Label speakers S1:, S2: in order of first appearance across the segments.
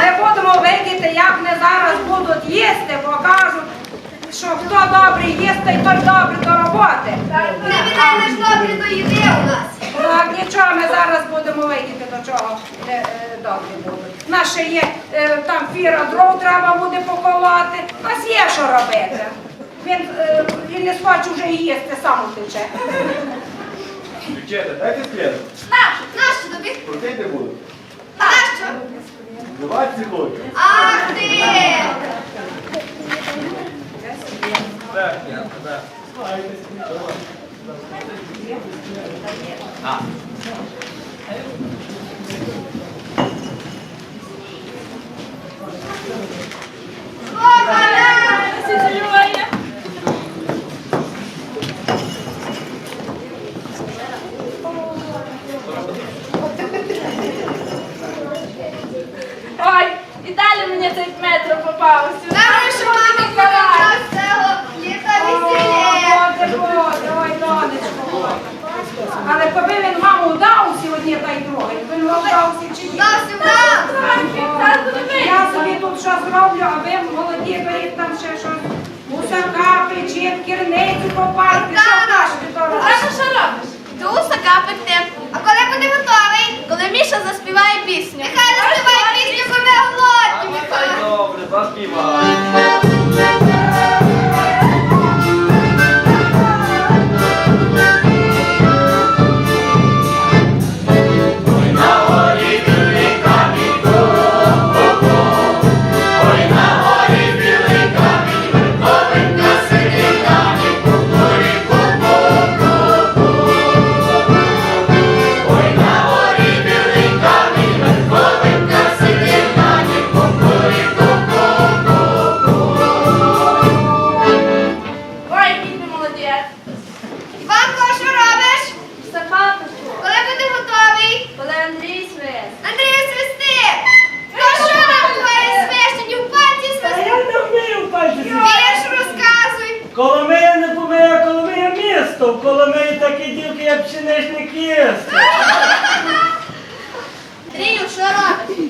S1: Не будемо видіти, як вони зараз будуть їсти, бо кажуть, що хто добрий їсть, той добрий до роботи.
S2: Не віддай наш добрі до їди у нас.
S1: Так, нічого, ми зараз будемо видіти, до чого е, е, добрі будуть. Нас ще є е, там фіра дров треба буде поколоти. У нас є що робити. Він, він не схоче вже їсти, сам утече.
S3: Дівчата, дайте слід.
S2: Нащо? Нащо тобі?
S3: Крутити буду.
S2: Нащо?
S3: 20 секунд.
S2: Ах ти!
S3: Так, так. А.
S4: Коломия не помиє, Коломия місто. В Коломиї такі дівки, як пшеничний кіст.
S5: Андрію, що робиш?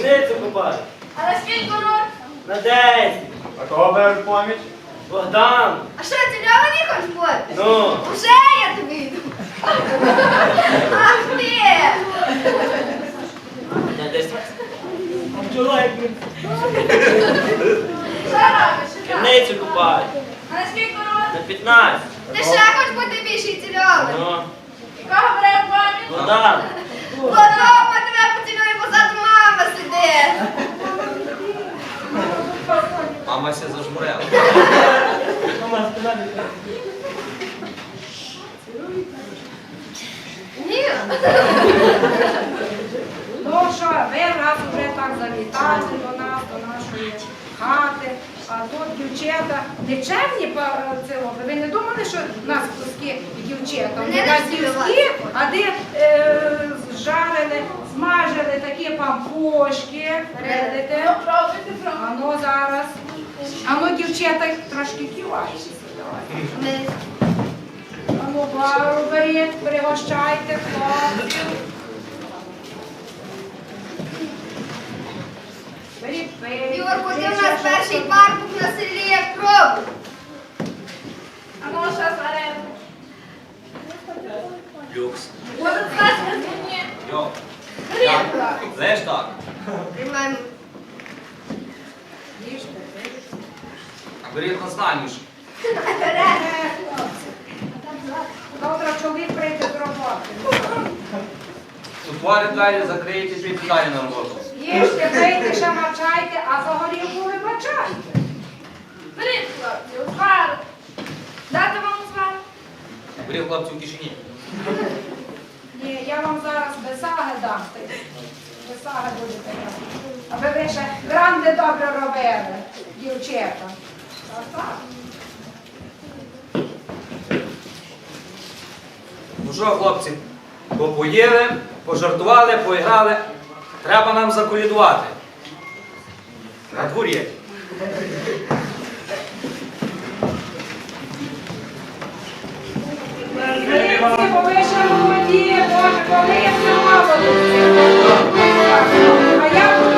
S4: Криницю купати.
S6: А на скільки років?
S4: На десять.
S3: А кого береш поміч?
S4: Богдан.
S2: А що, цільований хочеш бути?
S4: Ну.
S2: Уже я тобі йду. Ах ти!
S4: На десять. Як ми.
S6: Що робиш?
S4: Криницю купати.
S6: А на скільки років?
S4: На 15.
S2: Ти ще хочеш бути більший цільований?
S4: Ну.
S6: Кого бере пам'ять?
S4: Богдан.
S2: Подоба тебе поцілує позаду мама сидить.
S3: Мама ся зажмурила.
S4: Мама, спина
S2: Ні.
S1: Ну що, ви раз вже так завітали до нас, до нашої хати, а тут дівчата нечемні по цілому. Ви не думали, що в нас куски дівчата? У нас куски, а де е, жарили, смажили такі пампушки. Видите?
S6: Пробуйте.
S1: А ну зараз. А ну, дівчата, трошки ківайте.
S2: Ми-
S1: А ну, бару беріть, пригощайте хлопців. Беріть пиво.
S2: Юрко, ти перший паркук на селі, як пробуй.
S6: А ну, що зараз?
S3: Люкс.
S6: Буде знати мені.
S3: Йо.
S6: Рідко.
S3: Знаєш так?
S2: Приймаємо.
S3: Беріть на знаніш.
S1: Завтра чоловік прийде з роботи.
S3: Сутворі двері закриєте, підете далі на роботу.
S1: Їжте, пийте, ще мачайте, а за горілку.
S6: Беріть, хлопці, узвар. Дати вам узвар?
S3: Беріть хлопці в кишені.
S1: Ні, я вам зараз бесаги дам. Бесаги будете брати. Аби ви ще гранди добре робили, дівчата. Так, так.
S7: Ну що, хлопці, попоїли, пожартували, поіграли. Треба нам заколідувати. На дворі.
S1: повишемо воді, Боже, помилуй,
S3: а я буду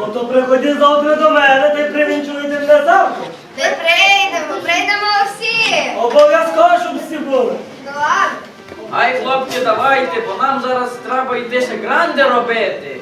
S4: Ну то приходи завтра до мене, ти привінчуєте мене завтра.
S2: Ми прийдемо, прийдемо всі.
S4: Обов'язково, щоб всі були.
S2: Ну ладно.
S6: Ай, хлопці, давайте, бо нам зараз треба йти ще гранди робити.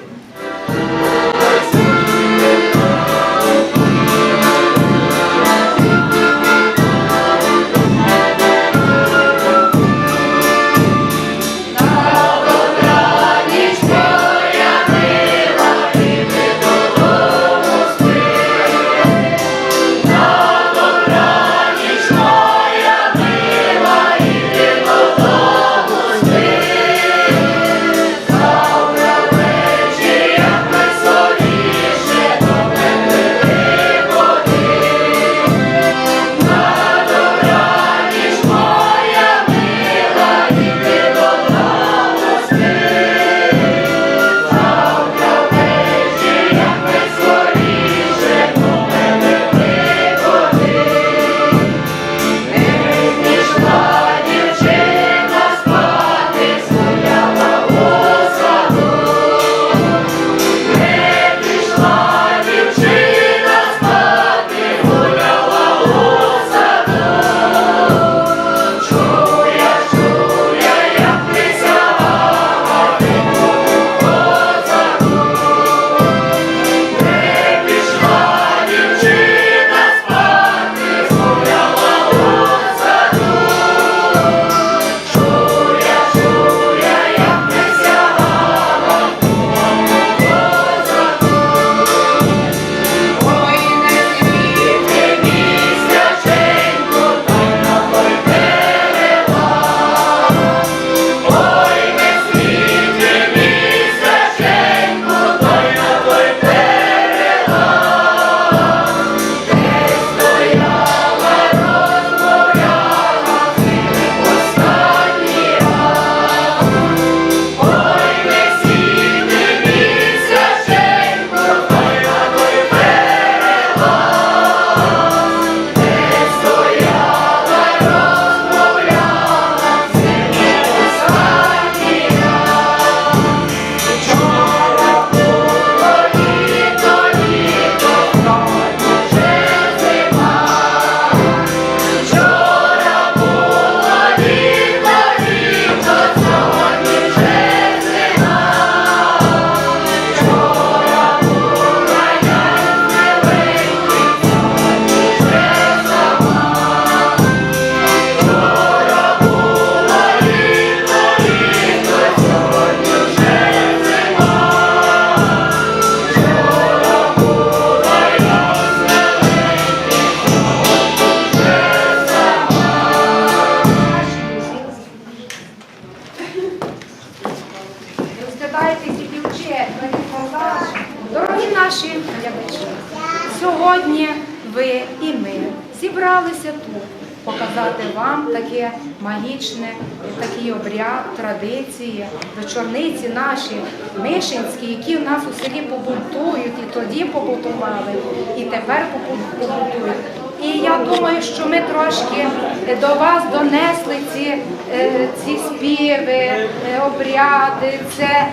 S1: Магічне, такий обряд, традиції, вечорниці наші мишинські, які в нас у селі побунтують, і тоді побунтували, і тепер побу- побунтують. І я думаю, що ми трошки е, до вас донесли ці, е, ці співи, е, обряди, це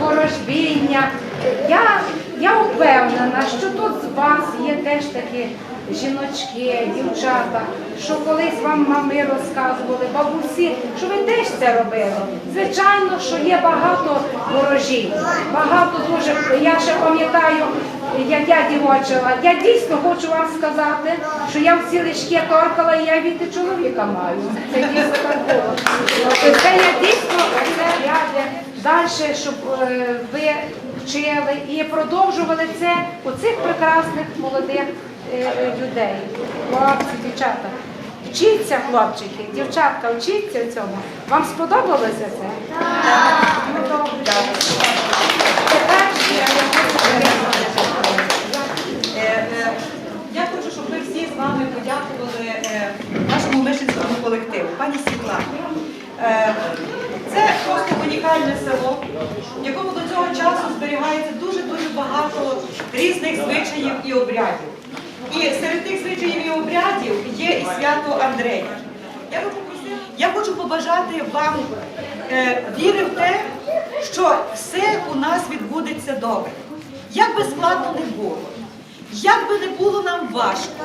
S1: ворожбіння. Я, я впевнена, що тут з вас є теж такі жіночки, дівчата, що колись вам мами розказували, бабусі, що ви теж це робили. Звичайно, що є багато ворожінь, багато дуже. Я ще пам'ятаю, як я дівочила. Я дійсно хочу вам сказати, що я в ці лишки торкала, і я від чоловіка маю. Це дійсно так було. Це я дійсно це ряди далі, щоб е, ви вчили і продовжували це у цих прекрасних молодих людей, хлопці, дівчата. Вчіться, хлопчики, дівчатка, вчіться цьому. Вам сподобалося це? Так. Ну, добре. Тепер я
S8: Е, е, хочу, щоб ми всі з вами подякували е, нашому мишинському колективу, пані Світлані. Е, Це просто унікальне село, в якому до цього часу зберігається дуже-дуже багато різних звичаїв і обрядів. І серед тих звичаїв і обрядів є і свято Андрея. Я Я хочу побажати вам е, віри в те, що все у нас відбудеться добре. Як би складно не було, як би не було нам важко,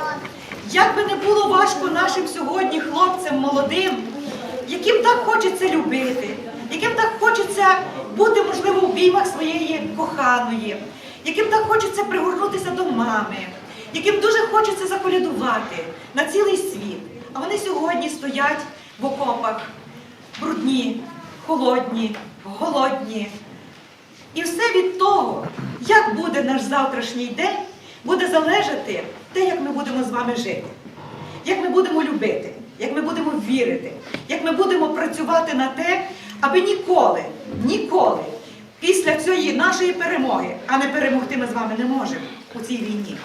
S8: як би не було важко нашим сьогодні хлопцям молодим, яким так хочеться любити, яким так хочеться бути, можливо, в обіймах своєї коханої, яким так хочеться пригорнутися до мами, яким дуже хочеться заколядувати на цілий світ. А вони сьогодні стоять в окопах, брудні, холодні, голодні. І все від того, як буде наш завтрашній день, буде залежати те, як ми будемо з вами жити, як ми будемо любити, як ми будемо вірити, як ми будемо працювати на те, аби ніколи, ніколи після цієї нашої перемоги, а не перемогти ми з вами не можемо у цій війні,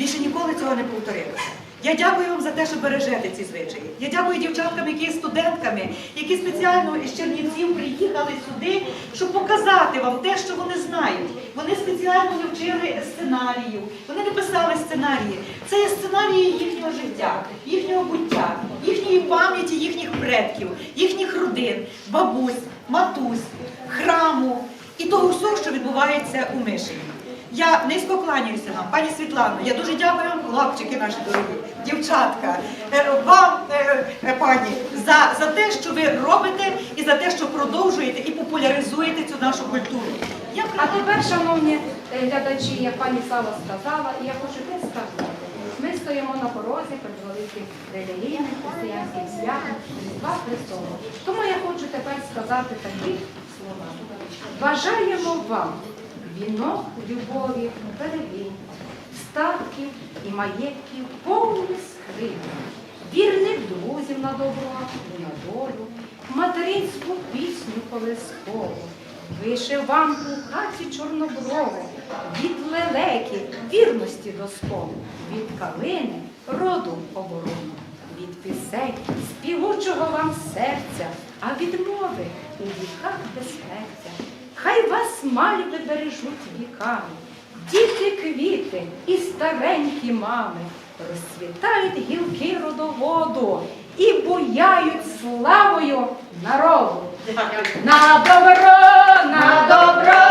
S8: більше ніколи цього не повторилося. Я дякую вам за те, що бережете ці звичаї. Я дякую дівчаткам, які є студентками, які спеціально із Чернівців приїхали сюди, щоб показати вам те, що вони знають. Вони спеціально не вчили сценарію, вони не писали сценарії. Це є сценарії їхнього життя, їхнього буття, їхньої пам'яті, їхніх предків, їхніх родин, бабусь, матусь, храму і того всього, що відбувається у Мишині. Я низько кланяюся вам, пані Світлано. Я дуже дякую вам, хлопчики наші дорогі, дівчатка, е, вам, е, е, пані, за, за те, що ви робите, і за те, що продовжуєте і популяризуєте цю нашу культуру. Я
S1: А тепер, шановні глядачі, як пані Сава сказала, і я хочу теж сказати, ми стоїмо на порозі перед великим релігійним християнським святом Різдва Христового. Тому я хочу тепер сказати такі слова. Бажаємо вам вінок любові, перевін, статків і маєтків повні скрині, вірних друзів на добро і на долю, материнську пісню колискову, вишиванку хаті чорноброву, від лелеки вірності до сполу, від калини роду оборону, від пісень співучого вам серця, а від мови у віках безпеця. Хай вас мальви бережуть віками, діти квіти і старенькі мами, розцвітають гілки родоводу і буяють славою народу. На добро, на добро,